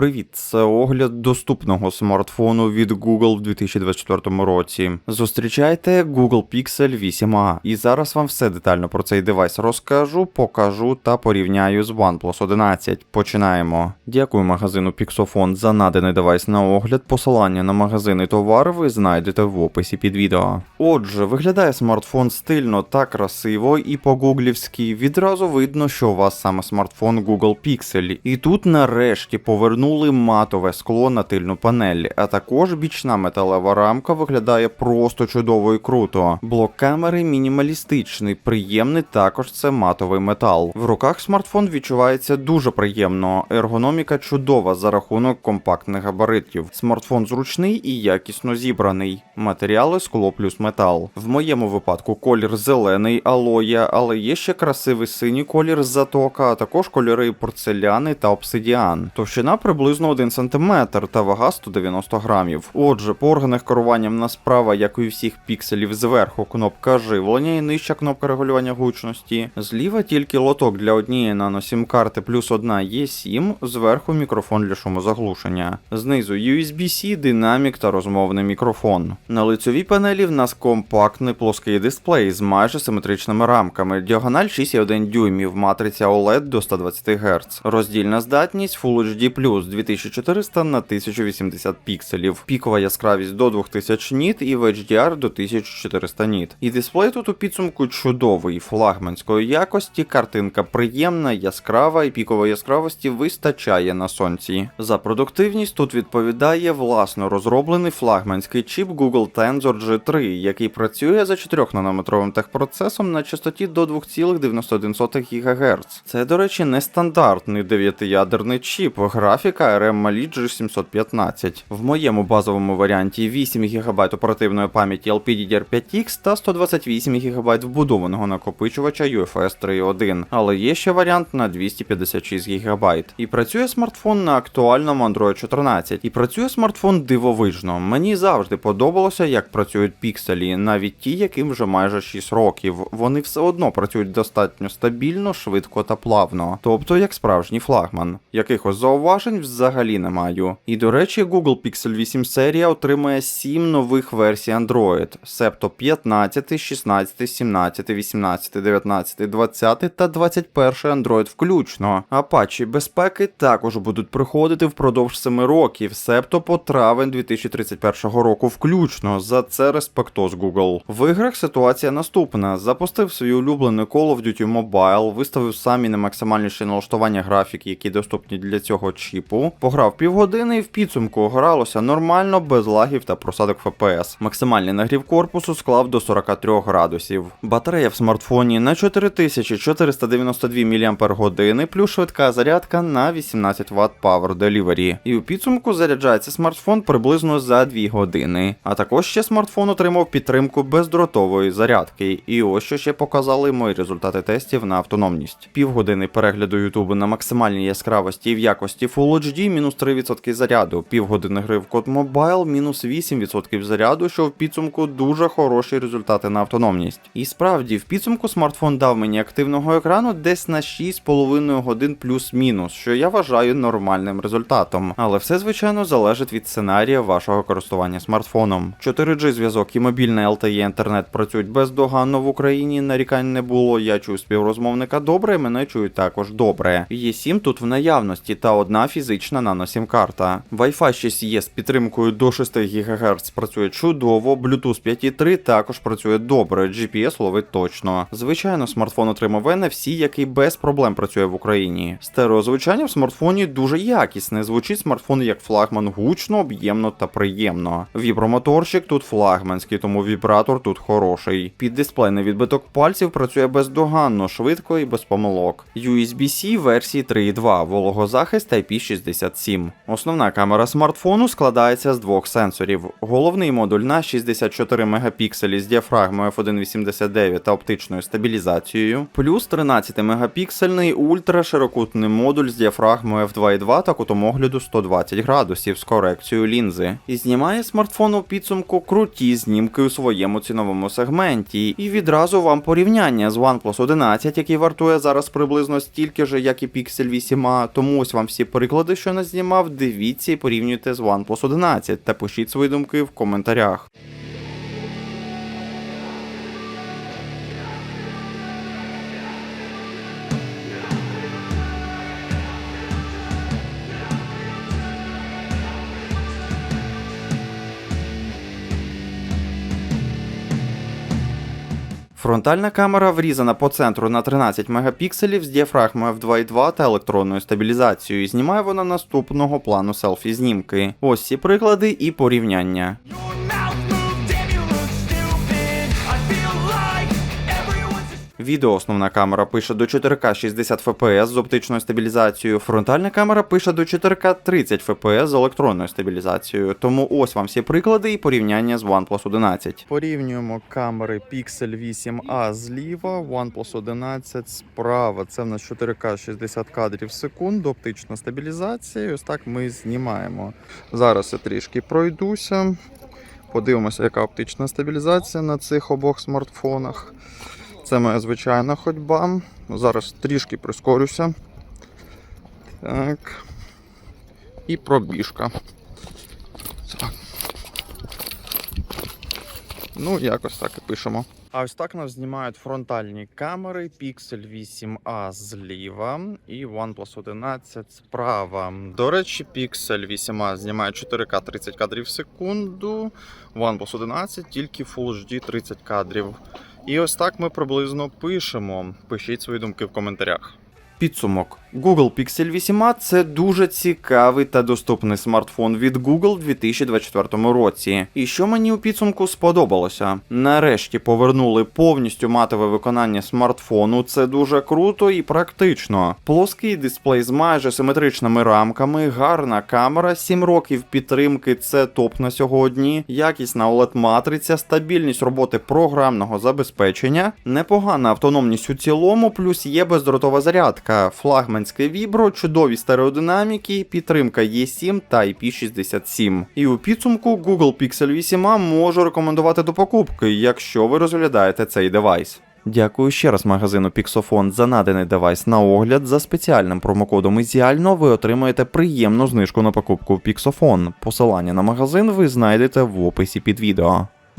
Привіт, це огляд доступного смартфону від Google в 2024 році. Зустрічайте Google Pixel 8a. І зараз вам все детально про цей девайс розкажу, покажу та порівняю з OnePlus 11. Починаємо. Дякую магазину Pixofon за наданий девайс на огляд. Посилання на магазин і товар ви знайдете в описі під відео. Отже, виглядає смартфон стильно та красиво, і по-гуглівськи відразу видно, що у вас саме смартфон Google Pixel. І тут нарешті повернули матове скло на тильну панель, а також бічна металева рамка виглядає просто чудово і круто. Блок камери мінімалістичний, приємний також це матовий метал. В руках смартфон відчувається дуже приємно. Ергономіка чудова за рахунок компактних габаритів. Смартфон зручний і якісно зібраний. Матеріали скло плюс метал. В моєму випадку колір зелений алоя, але є ще красивий синій колір з затока, а також кольори порцеляни та обсидіан. Товщина приблизно 1 см та вага 190 грамів. Отже, по органах керування в нас справа, як і всіх пікселів, зверху кнопка живлення і нижча кнопка регулювання гучності. Зліва тільки лоток для однієї нано-сім карти плюс одна є 7 зверху мікрофон для шумозаглушення. Знизу USB-C, динамік та розмовний мікрофон. На лицьовій панелі в нас компактний плоский дисплей з майже симетричними рамками, діагональ 6,1 дюймів, матриця OLED до 120 Гц. Роздільна здатність Full HD+, 2400 на 1080 пікселів, пікова яскравість до 2000 ніт і в HDR до 1400 ніт. І дисплей тут у підсумку чудовий, флагманської якості, картинка приємна, яскрава і пікової яскравості вистачає на сонці. За продуктивність тут відповідає власно розроблений флагманський чіп Google Tensor G3, який працює за 4-нанометровим техпроцесом на частоті до 2,91 ГГц. Це, до речі, нестандартний 9-ядерний чіп, графіка ARM Mali G715. В моєму базовому варіанті 8 ГБ оперативної пам'яті LPDDR5X та 128 ГБ вбудованого накопичувача UFS 3.1, але є ще варіант на 256 ГБ. І працює смартфон на актуальному Android 14. І працює смартфон дивовижно. Мені завжди подобалося, як працюють пікселі, навіть ті, яким вже майже 6 років. Вони все одно працюють достатньо стабільно, швидко та плавно, тобто як справжній флагман. Якихось зауважень взагалі не маю. І до речі, Google Pixel 8 серія отримає 7 нових версій Android, себто 15, 16, 17, 18, 19, 20 та 21 Android включно. А патчі безпеки також будуть приходити впродовж 7 років, себто по травень 2031 року включно. За це респектоз Google. В іграх ситуація наступна: запустив свій улюблений Call of Duty Mobile, виставив самі наймаксимальніші налаштування графіки, які доступні для цього чіпу. Пограв півгодини і в підсумку гралося нормально, без лагів та просадок FPS. Максимальний нагрів корпусу склав до 43 градусів. Батарея в смартфоні на 4492 мАч, плюс швидка зарядка на 18 Вт Power Delivery. І у підсумку заряджається смартфон приблизно за 2 години. А також ще смартфон отримав підтримку бездротової зарядки. І ось що ще показали мої результати тестів на автономність. Півгодини перегляду Ютубу на максимальній яскравості і в якості Full HD мінус 3% заряду, півгодини гри в код Mobile мінус 8% заряду, що в підсумку дуже хороші результати на автономність. І справді, в підсумку смартфон дав мені активного екрану десь на 6,5 годин плюс-мінус, що я вважаю нормальним результатом. Але все, звичайно, залежить від сценарія вашого користування смартфоном. 4G зв'язок і мобільний LTE інтернет працюють бездоганно в Україні, нарікань не було. Я чую співрозмовника добре, мене чують також добре. Є 7 тут в наявності та одна фізична нано-сім карта. Wi-Fi 6 є з підтримкою до 6 ГГц працює чудово, Bluetooth 5.3 також працює добре, GPS ловить точно. Звичайно, смартфон отримав NFC, який без проблем працює в Україні. Стереозвучання в смартфоні дуже якісне. Звучить смартфон як флагман гучно, об'ємно та приємно. Вібромоторчик тут флагманський, тому вібратор тут хороший. Під дисплейний відбиток пальців працює бездоганно, швидко і без помилок. USB-C версії 3.2, вологозахист IP67. Основна камера смартфону складається з двох сенсорів. Головний модуль на 64 мегапікселі з діафрагмою f1.89 та оптичною стабілізацією, плюс 13 мегапіксельний ультраширокутний модуль з діафрагмою f2.2 та кутом огляду 120 градусів з корекцією лінзи. І знімає смартфон у підсумку круті знімки у своєму ціновому сегменті. І відразу вам порівняння з OnePlus 11, який вартує зараз приблизно стільки ж, як і Pixel 8a, тому ось вам всі приклади приклади, що назнімав, дивіться і порівнюйте з OnePlus 11 та пишіть свої думки в коментарях. Фронтальна камера врізана по центру на 13 мегапікселів з діафрагмою f2.2 та електронною стабілізацією. Знімає вона наступного плану селфі знімки. Ось ці приклади і порівняння. Відео основна камера пише до 4К 60 FPS з оптичною стабілізацією. Фронтальна камера пише до 4К 30 FPS з електронною стабілізацією. Тому ось вам всі приклади і порівняння з OnePlus 11. Порівнюємо камери Pixel 8a зліва, OnePlus 11 справа. Це в нас 4К 60 кадрів в секунду, оптична стабілізація. Ось так ми знімаємо. Зараз я трішки пройдуся. Подивимося, яка оптична стабілізація на цих обох смартфонах. Це моя звичайна ходьба. Зараз трішки прискорюся. Так. І пробіжка. Так. Ну, якось так і пишемо. А ось так нас знімають фронтальні камери Pixel 8a зліва і OnePlus 11 справа. До речі, Pixel 8a знімає 4К 30 кадрів в секунду. OnePlus 11 тільки Full HD 30 кадрів. І ось так ми приблизно пишемо. Пишіть свої думки в коментарях. Підсумок. Google Pixel 8a це дуже цікавий та доступний смартфон від Google в 2024 році. І що мені у підсумку сподобалося? Нарешті повернули повністю матове виконання смартфону. Це дуже круто і практично. Плоский дисплей з майже симетричними рамками, гарна камера, 7 років підтримки це топ на сьогодні. Якісна oled матриця, стабільність роботи програмного забезпечення, непогана автономність у цілому, плюс є бездротова зарядка, флагманське вібро, чудові стереодинаміки, підтримка E7 та IP67. І у підсумку Google Pixel 8a можу рекомендувати до покупки, якщо ви розглядаєте цей девайс. Дякую ще раз магазину Pixofon за наданий девайс на огляд. За спеціальним промокодом Ізіально ви отримаєте приємну знижку на покупку в. Посилання на магазин ви знайдете в описі під відео.